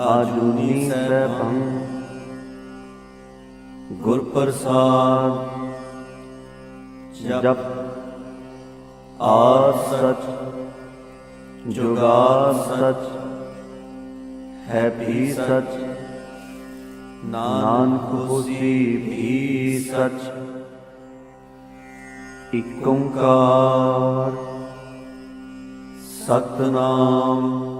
ਆਜੂਨੀ ਸੈਭੰ ਗੁਰ ਪ੍ਰਸਾਦ ਜਪ ਆ ਸਚ ਜੁਗਾ ਸਚ, ਹੈ ਵੀ ਸਚ, ਨਾਨਕ ਹੋਸੀ ਵੀ ਸਚ। ਇਕ ਓੰਕਾਰ, ਸਤਨਾਮ।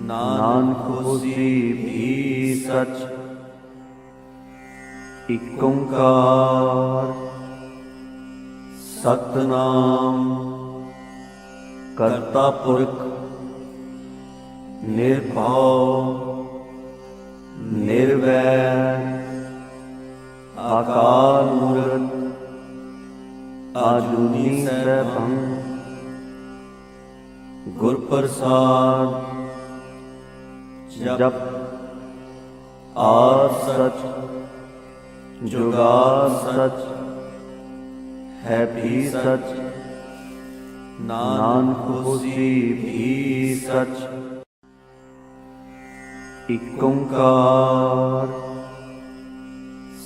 ਨਾਨਕ ਹੋਸੀ ਵੀ ਸਚ, ਇਕ ਓੰਕਾਰ। ਸਤਨਾਮ ਕਰਤਾ ਪੁਰਖ, ਨਿਰਭਉ, ਨਿਰਵੈਰ ਆਕਾਰ ਮੂਰਤ, ਆਜੂਨੀ ਸੈਭੰ। ਗੁਰ ਪ੍ਰਸਾਦ ਜਪ ਆ ਸਚ ਜੁਗਾ ਸਚ ਹੈ ਵੀ ਸਚ ਨਾਨਕ ਹੋਸੀ ਵੀ ਸਚ ਇਕ ਓੰਕਾਰ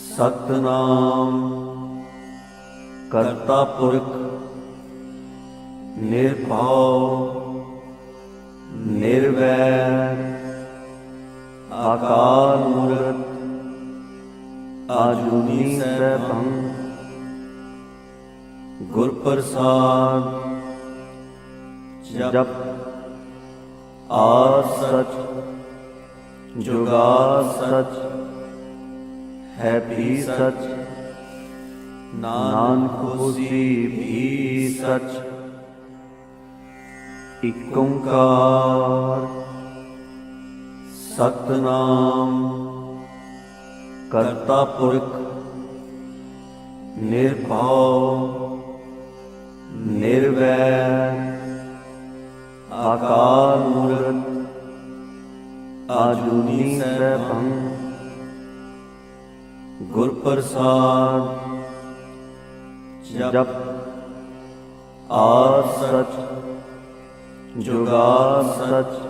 ਸਤਨਾਮ ਕਰਤਾ ਪੁਰਖ ਨਿਰਭਉ ਨਿਰਵੈਰ ਆਕਾਰ ਮੂਰਤ ਆਜੂਨੀ ਸੈਭੰ ਗੁਰ ਪ੍ਰਸਾਦ ਜਪ ਆ ਸਚ ਜੁਗਾ ਸਚ, ਹੈ ਵੀ ਸਚ, ਨਾਨਕ ਹੋਸੀ ਵੀ ਸਚ। ਇਕ ਓੰਕਾਰ। ਸਤਨਾਮ। ਕਰਤਾ ਪੁਰਖ, ਨਿਰਭਉ, ਨਿਰਵੈਰ। ਆਕਾਰ ਮੂਰਤ, ਆਜੂਨੀ ਸੈਭੰ। ਗੁਰ ਪ੍ਰਸਾਦ, ਜਪ ਆ ਜੁਗਾ ਸਚ।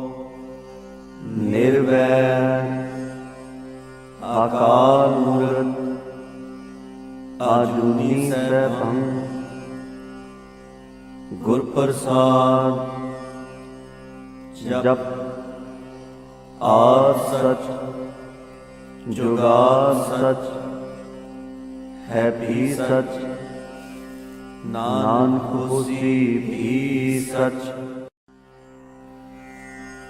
ਨਿਰਵੈਰ, ਆਕਾਰ ਮੂਰਤ, ਆਜੂਨੀ ਸੈਭੰ ਗੁਰ ਪ੍ਰਸਾਦ ਜਪ ਆ ਸਚ ਜੁਗਾ ਸਚ, ਹੈ ਵੀ ਸਚ, ਨਾਨਕ ਹੋਸੀ ਵੀ ਸਚ।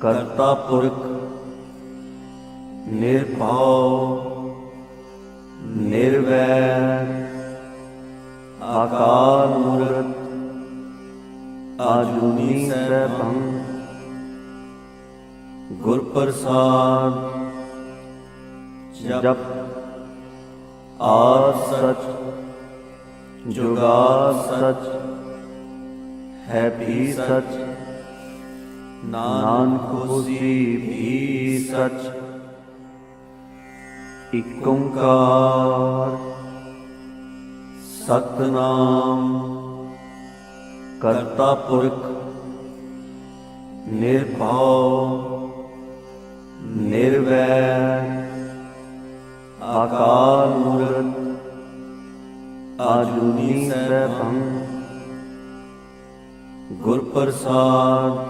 ਕਰਤਾ ਪੁਰਖ, ਨਿਰਭਉ ਨਿਰਵੈਰ ਆਕਾਰ ਮੂਰਤ ਆਜੂਨੀ ਸੈਭੰ ਗੁਰ ਪ੍ਰਸਾਦ, ਜਪ ਆ ਸਚ ਜੁਗਾ ਸਚ, ਹੈ ਵੀ ਸਚ। ਨਾਨਕ ਹੋਸੀ ਵੀ ਸਚ, ਇਕ ਓੰਕਾਰ ਸਤਨਾਮ। ਕਰਤਾ ਪੁਰਖ, ਨਿਰਭਉ, ਨਿਰਵੈਰ ਆਕਾਰ ਮੂਰਤ, ਆਜੂਨੀ ਸੈਭੰ ਗੁਰ ਪ੍ਰਸਾਦ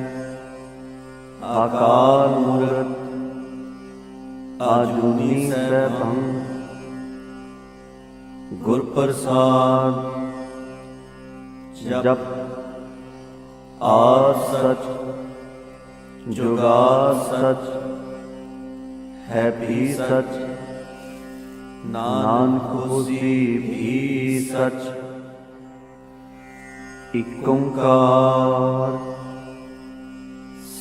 ਆਕਾਰ ਮੂਰਤ ਆਜੂਨੀ ਸੈਭੰ ਗੁਰ ਪ੍ਰਸਾਦ ਜਪ ਆ ਸਚ ਜੁਗਾ ਸਚ ਹੈ ਵੀ ਸਚ ਨਾਨਕ ਹੋਸੀ ਵੀ ਸਚ ਇਕ ਓੰਕਾਰ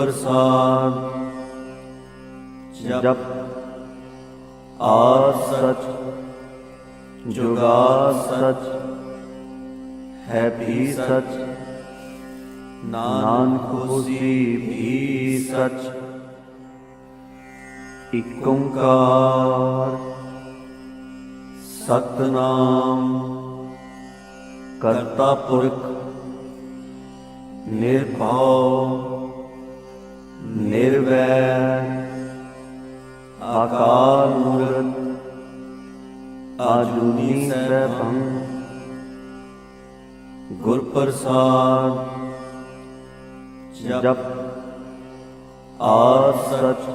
ਪ੍ਰਸਾਦ। ਜਪ ਆ ਸਚ ਜੁਗਾ ਸਚ, ਹੈ ਵੀ ਸਚ, ਨਾਨਕ ਹੋਸੀ ਵੀ ਸਚ। ਇਕ ਓੰਕਾਰ ਸਤਨਾਮ, ਕਰਤਾ ਪੁਰਖ ਨਿਰਭਉ। ਨਿਰਵੈਰ ਆਕਾਰ ਮੂਰਤ ਆਜੂਨੀ ਸੈਭੰ ਗੁਰ ਪ੍ਰਸਾਦ ਜਪ ਆ ਸਚ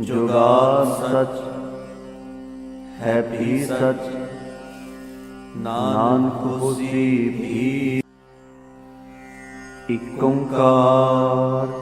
ਜੁਗਾ ਸਚ ਹੈ ਵੀ ਸਚ ਨਾਨਕ ਹੋਸੀ ਵੀ ਇਕ ਓੰਕਾਰ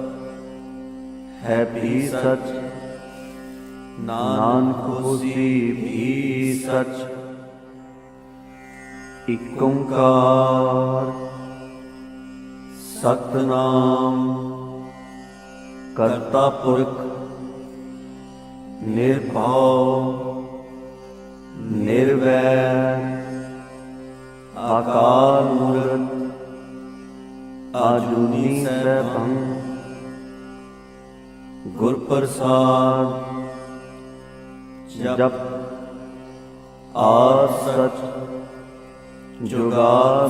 ਹੈ ਵੀ ਸਚ। ਨਾਨਕ ਹੋਸੀ ਵੀ ਸਚ। ਇਕ ਓੰਕਾਰ ਸਤਨਾਮ। ਕਰਤਾ ਪੁਰਖ ਨਿਰਭਉ, ਨਿਰਵੈਰ। ਆਕਾਰ ਮੂਰਤ, ਆਜੂਨੀ ਸੈਭੰ ਗੁਰ ਪ੍ਰਸਾਦ ਜਪ ਆ ਜੁਗਾ